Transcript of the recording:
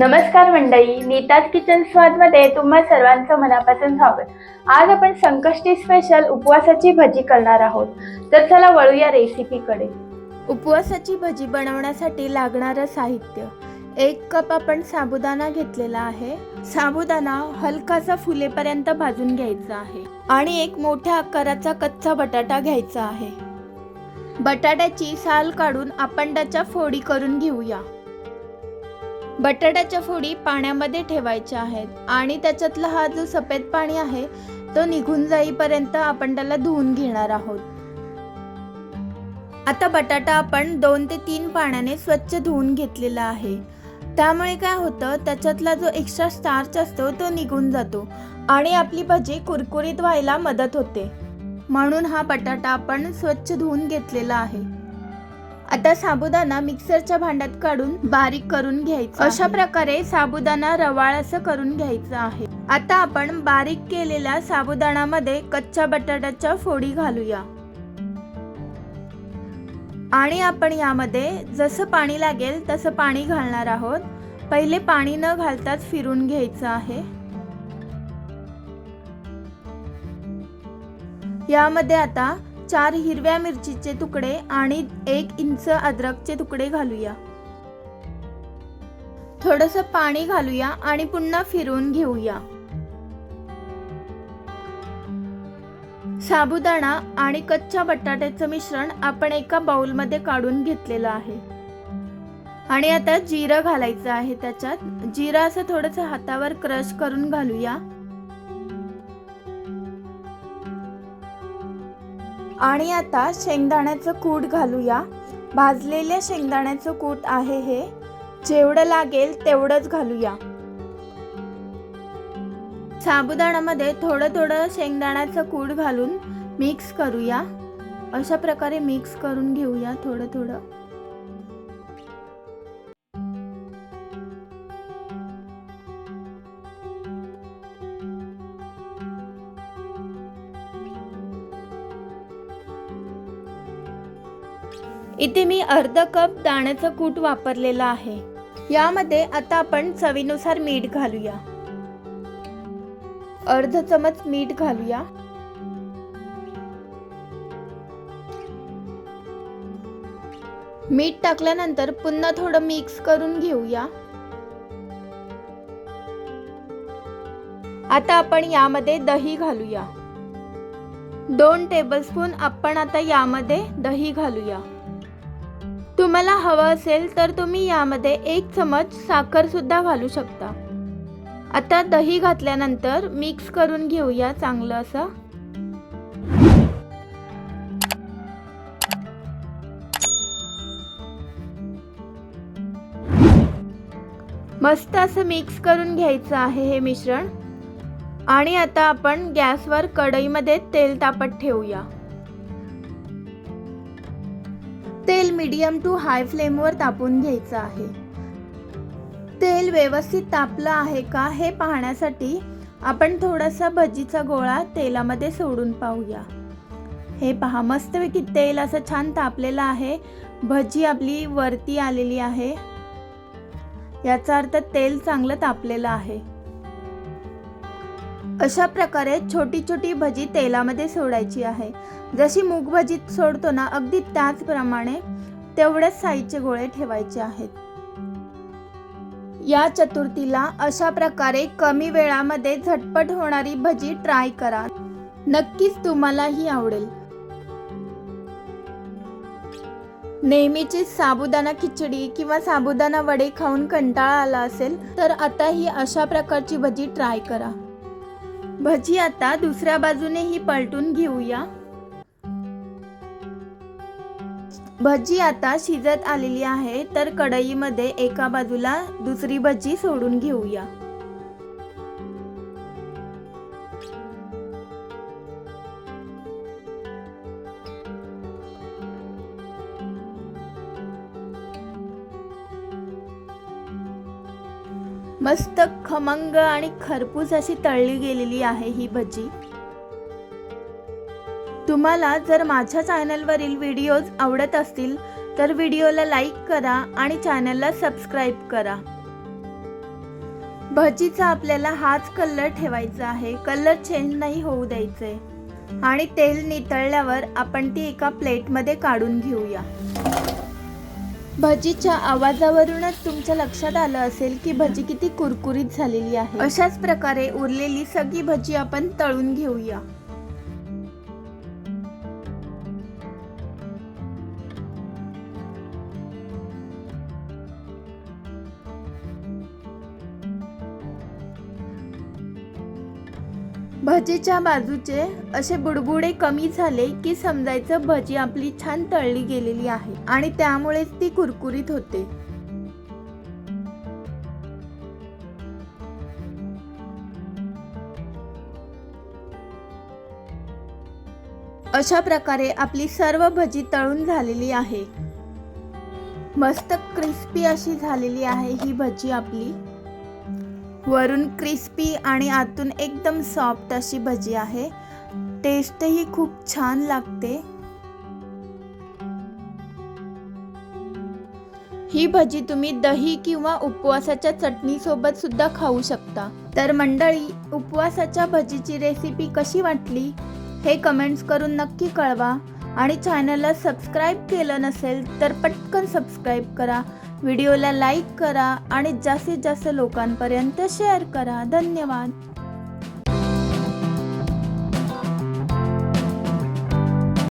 नमस्कार मंडळी नीतात किचन स्वादमध्ये तुम्हा सर्वांचं मनापासून स्वागत. आज आपण संकष्टी स्पेशल उपवासाची भजी करणार आहोत. तर चला वळूया रेसिपीकडे उपवासाची भजी बनवण्यासाठी लागणारं साहित्य. एक कप आपण साबुदाणा घेतलेला आहे. साबुदाणा हलकासा फुलेपर्यंत भाजून घ्यायचा आहे आणि एक मोठ्या आकाराचा कच्चा बटाटा घ्यायचा आहे. बटाट्याची साल काढून आपण त्याच्या फोडी करून घेऊया. बटाट्याच्या फोडी पाण्यामध्ये ठेवायच्या आहेत आणि त्याच्यातला हा जो सफेद पाणी आहे तो निघून जाईपर्यंत आपण त्याला धुवून घेणार आहोत. आता बटाटा आपण दोन ते तीन पाण्याने स्वच्छ धुवून घेतलेला आहे. त्यामुळे काय होतं त्याच्यातला जो एक्स्ट्रा स्टार्च असतो तो निघून जातो आणि आपली भजी कुरकुरीत व्हायला मदत होते. म्हणून हा बटाटा आपण स्वच्छ धुवून घेतलेला आहे. आता साबुदाणा मिक्सरच्या भांड्यात काढून बारीक करून घ्यायचा अशा प्रकारे साबुदाणा रवाळ असं करून घ्यायचं आहे. आता आपण बारीक केलेल्या साबुदाणामध्ये कच्च्या बटाट्याच्या फोडी घालूया. आणि आपण यामध्ये जसं पाणी लागेल तसं पाणी घालणार आहोत. पहिले पाणी न घालताच फिरून घ्यायचं आहे. यामध्ये आता चार हिरव्या मिरचीचे तुकडे आणि एक इंच अद्रकचे तुकडे घालूया. थोडस पाणी घालूया आणि पुन्हा फिरवून घेऊया. साबुदाणा आणि कच्च्या बटाट्याचं मिश्रण आपण एका बाउलमध्ये काढून घेतलेलं आहे. आणि आता जिरं घालायचं आहे त्याच्यात. जिरं असं थोडस हातावर क्रश करून घालूया. आणि आता शेंगदाण्याचं कूट घालूया. भाजलेल्या शेंगदाण्याचं कूट आहे हे. जेवढं लागेल तेवढंच घालूया. साबुदाण्यामध्ये थोडं थोडं शेंगदाण्याचं कूट घालून मिक्स करूया. अशा प्रकारे मिक्स करून घेऊया थोडं थोडं. इथे मी अर्ध कप दाण्याचं कूट वापरलेलं आहे. यामध्ये आता आपण चवीनुसार मीठ घालूया. अर्ध चमच मीठ घालूया. मीठ टाकल्यानंतर पुन्हा थोडं मिक्स करून घेऊया. आता आपण यामध्ये दही घालूया. दोन टेबलस्पून आपण आता यामध्ये दही घालूया. तुम्हाला हवं असेल तर तुम्ही यामध्ये एक चमच साखरसुद्धा घालू शकता. आता दही घातल्यानंतर मिक्स करून घेऊया चांगलं असं. मस्त असं मिक्स करून घ्यायचं आहे हे मिश्रण. आणि आता आपण गॅसवर कढईमध्ये तेल तापत ठेवूया. मीडियम टू हाय फ्लेमवर तापून घ्यायचं आहे. तेल व्यवस्थित तापलं आहे का हे पाहण्यासाठी आपण थोडासा भजीचा गोळा तेलामध्ये सोडून पाहूया. हे पहा मस्तपैकी तेल असं छान तापलेलं आहे. भजी आपली वरती आलेली आहे. याचा अर्थ तेल चांगलं तापलेलं आहे. अशा प्रकारे छोटी छोटी भजी तेलामध्ये सोडायची आहे. जशी मूग भजीत सोडतो ना अगदी त्याचप्रमाणे तेवढेच साईजचे गोळे ठेवायचे आहेत. या चतुर्थीला अशा प्रकारे कमी वेळामध्ये झटपट होणारी भजी ट्राय करा. नक्कीच तुम्हालाही आवडेल. नेहमीची साबुदाणा खिचडी किंवा साबुदाणा वडे खाऊन कंटाळा आला असेल तर आता ही अशा प्रकारची भजी ट्राय करा. भजी आता दुसऱ्या बाजूनेही पलटून घेऊया. भजी आता शिजत आलेली आहे तर कढईमध्ये एका बाजूला दुसरी भजी सोडून घेऊया. मस्त खमंग आणि खरपूस अशी तळली गेलेली आहे ही भजी. तुम्हाला जर माझ्या चॅनलवरील व्हिडिओज आवडत असतील तर व्हिडिओला लाईक करा आणि चॅनलला सबस्क्राईब करा. भजीचा आपल्याला हाच कलर ठेवायचा आहे. कलर चेंज नाही होऊ द्यायचे. आणि तेल नितळल्यावर आपण ती एका प्लेटमध्ये काढून घेऊया. भजीच्या आवाजावरूनच तुमच्या लक्षात आलं असेल की भजी किती कुरकुरीत झालेली आहे. अशाच प्रकारे उरलेली सगळी भजी आपण तळून घेऊया. भजीच्या बाजूचे असे बुडबुडे कमी झाले की समजायचं भजी आपली छान तळली गेलेली आहे आणि त्यामुळेच ती कुरकुरीत होते. अशा प्रकारे आपली सर्व भजी तळून झालेली आहे. मस्त क्रिस्पी अशी झालेली आहे ही भजी आपली. वरून क्रिस्पी आणि आतून एकदम सॉफ्ट अशी भजी आहे. टेस्टही खूप छान लागते. ही भजी तुम्ही दही किंवा उपवासाच्या चटणी सोबत सुद्धा खाऊ शकता. तर मंडळी उपवासाच्या भजीची रेसिपी कशी वाटली? हे कमेंट्स करून नक्की कळवा. आणि चॅनलला सबस्क्राईब केलं नसेल तर पटकन सबस्क्राईब करा. व्हिडिओला लाईक करा आणि जास्तीत जास्त लोकांपर्यंत शेअर करा. धन्यवाद.